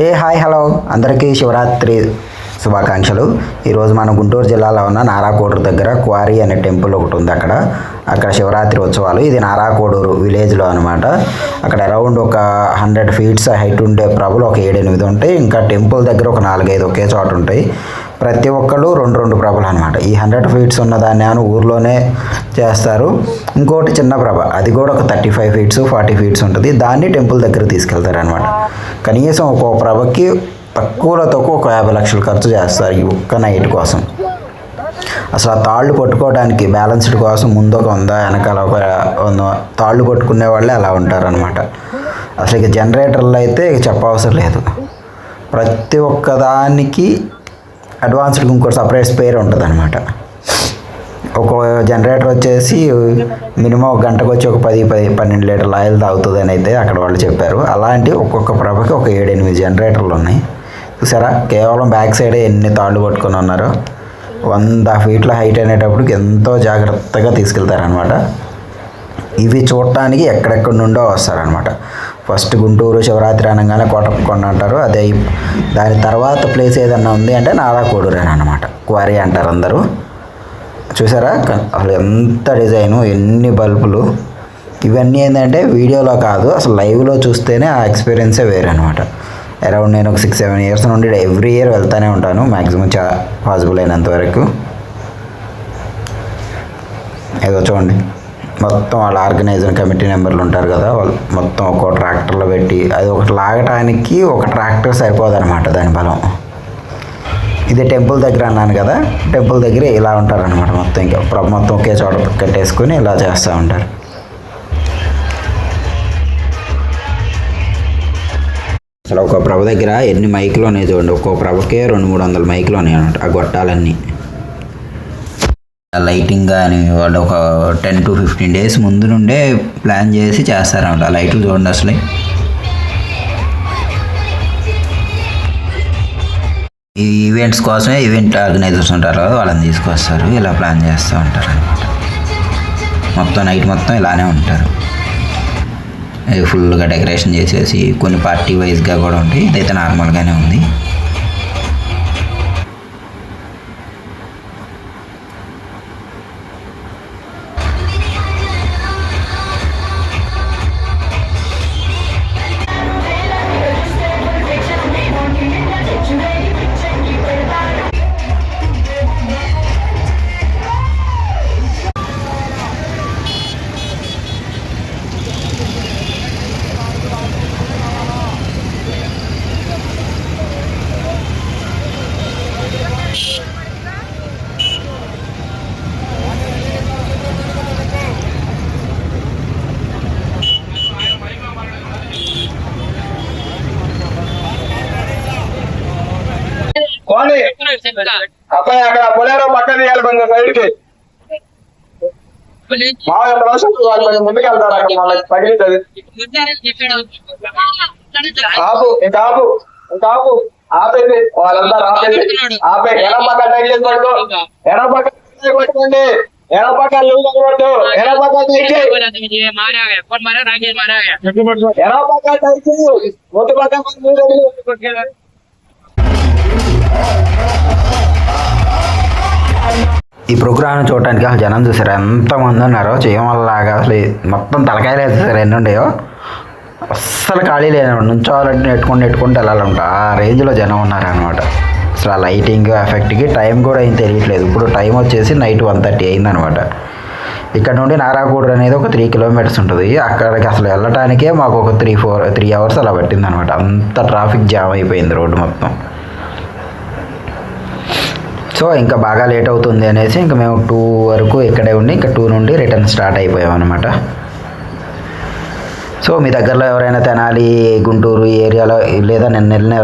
ఏ hi hello. అందరికీ శివరాత్రి శుభాకాంక్షలు. ఈరోజు మనం గుంటూరు జిల్లాలో ఉన్న నారాకోడూరు దగ్గర క్వారీ అనే టెంపుల్ ఒకటి ఉంది అక్కడ. అక్కడ శివరాత్రి ఉత్సవాలు. ఇది నారాకోడూరు విలేజ్లో అనమాట అక్కడ అరౌండ్ ఒక హండ్రెడ్ ఫీట్స్ హైట్ ఉండే ప్రభులు ఒక ఏడెనిమిది ఉంటాయి. ఇంకా టెంపుల్ దగ్గర ఒక నాలుగైదు ఒకే చోట ఉంటాయి. ప్రతి ఒక్కళ్ళు రెండు రెండు ప్రభలు అనమాట ఈ హండ్రెడ్ ఫీట్స్ ఉన్న దాన్ని అని ఊర్లోనే చేస్తారు. ఇంకోటి చిన్న ప్రభ. అది కూడా ఒక thirty five feets forty feets ఉంటుంది. దాన్ని టెంపుల్ దగ్గర తీసుకెళ్తారు అనమాట కనీసం ఒక్కొక్క ప్రభకి తక్కువలో తక్కువ ఒక యాభై లక్షలు ఖర్చు చేస్తారు ఈ ఒక్క నైట్ కోసం. అసలు ఆ తాళ్ళు పట్టుకోవడానికి బ్యాలెన్స్డ్ కోసం ముందు ఒక ఉందా వెనకాల ఒక తాళ్ళు పట్టుకునే వాళ్ళే అలా ఉంటారనమాట అసలు ఇక జనరేటర్లు అయితే ఇక చెప్పవసరం లేదు. ప్రతి ఒక్క దానికి అడ్వాన్స్డ్ ఇంకోటి సపరేట్ స్పేర్ ఉంటుంది అనమాట ఒక జనరేటర్ వచ్చేసి మినిమం ఒక గంటకు వచ్చి ఒక పది పది పన్నెండు లీటర్ల ఆయిల్ తాగుతుంది అని అయితే అక్కడ వాళ్ళు చెప్పారు. అలాంటి ఒక్కొక్క ప్రభకి ఒక ఏడు ఎనిమిది జనరేటర్లు ఉన్నాయి. చూసారా? కేవలం బ్యాక్ సైడే ఎన్ని తాళ్ళు పట్టుకొని ఉన్నారో వంద ఫీట్ల హైట్ అనేటప్పుడు ఎంతో జాగ్రత్తగా తీసుకెళ్తారనమాట ఇవి చూడటానికి ఎక్కడెక్కడి నుండో వస్తారనమాట ఫస్ట్ గుంటూరు శివరాత్రి అనగానే కోటప్పకొండ అంటారు అదే దాని తర్వాత ప్లేస్ ఏదన్నా ఉంది అంటే నారాకోడూరు అని అనమాట క్వారీ అంటారు అందరూ. చూసారా? అసలు ఎంత డిజైను ఎన్ని బల్బులు. ఇవన్నీ ఏంటంటే వీడియోలో కాదు అసలు లైవ్లో చూస్తేనే ఆ ఎక్స్పీరియన్సే వేరే అనమాట అరౌండ్ నేను ఒక సిక్స్ సెవెన్ ఇయర్స్ నుండి ఎవ్రీ ఇయర్ వెళ్తూనే ఉంటాను మ్యాక్సిమం చా పాసిబుల్ అయినంత వరకు. ఏదో చూడండి. మొత్తం వాళ్ళ ఆర్గనైజర్ కమిటీ మెంబర్లు ఉంటారు కదా వాళ్ళు మొత్తం ఒక్కో ట్రాక్టర్లో పెట్టి అది ఒకటి లాగటానికి ఒక ట్రాక్టర్ సరిపోదన్నమాట దాని బలం. ఇది టెంపుల్ దగ్గర అన్నాను కదా టెంపుల్ దగ్గర ఇలా ఉంటారనమాట మొత్తం ఇంకా. ప్ర- మొత్తం ఒకే చోట కట్టేసుకొని ఇలా చేస్తూ ఉంటారు. అసలు ఒక ప్రభ దగ్గర ఎన్ని మైకులు ఉన్నాయి చూడండి ఒక్కో ప్రభకే రెండు మూడు వందల మైకులు ఉన్నాయి అనమాట ఆ గొట్టాలన్నీ. లైటింగ్ కానీ వాళ్ళు ఒక టెన్ టు ఫిఫ్టీన్ డేస్ ముందు నుండే ప్లాన్ చేసి చేస్తారన్నమాట ఆ లైట్లు చూడండి అసలు. ఈ ఈవెంట్స్ కోసమే ఈవెంట్ ఆర్గనైజర్స్ ఉంటారు కదా వాళ్ళని తీసుకొస్తారు ఇలా ప్లాన్ చేస్తూ ఉంటారు అనమాట మొత్తం నైట్ మొత్తం ఇలానే ఉంటారు. ఫుల్గా డెకరేషన్ చేసేసి కొన్ని పార్టీ వైజ్గా కూడా ఉంటాయి ఇదైతే నార్మల్గానే ఉంది. కోండి అక్కడ బొలేరో పక్క తీయాలి కొంచెం సైడ్కి. మామూలు ప్రొఫెషన్ కొంచెం ముందుకు వెళ్తారు అక్కడ వాళ్ళకి ఆపే ఎడమ పక్క టైట్ చేసుకోండు ఎడమ ఎడమ పక్క లూజ్ అనుకోండు ముందు ఈ ప్రోగ్రామ్ చూడటానికి అసలు జనం చూసారు? ఎంతమంది ఉన్నారో చేయమల్లాగా అసలు మొత్తం తలకాయలు చూసారు ఎన్ని ఉండేవో అస్సలు ఖాళీ లేదు నుంచోవాలంటే నెట్టుకుంటూ నెట్టుకుంటూ వెళ్ళాలంట. ఆ రేంజ్లో జనం ఉన్నారనమాట అసలు ఆ లైటింగ్ ఎఫెక్ట్కి టైం కూడా ఏం తెలియట్లేదు. ఇప్పుడు టైం వచ్చేసి నైట్ వన్ థర్టీ అయిందనమాట ఇక్కడ నుండి నారాకూడరు అనేది ఒక త్రీ కిలోమీటర్స్ ఉంటుంది. అక్కడికి అసలు వెళ్ళటానికే మాకు ఒక త్రీ ఫోర్ త్రీ అవర్స్ అలా పట్టింది అనమాట అంత ట్రాఫిక్ జామ్ అయిపోయింది రోడ్డు మొత్తం. సో ఇంకా బాగా లేట్ అవుతుంది అనేసి ఇంకా మేము టూ వరకు ఇక్కడే ఉండి ఇంకా టూ నుండి రిటర్న్ స్టార్ట్ అయిపోయాం అనమాట సో మీ దగ్గరలో ఎవరైనా తెనాలి గుంటూరు ఏరియాలో లేదా నేను వెళ్ళిన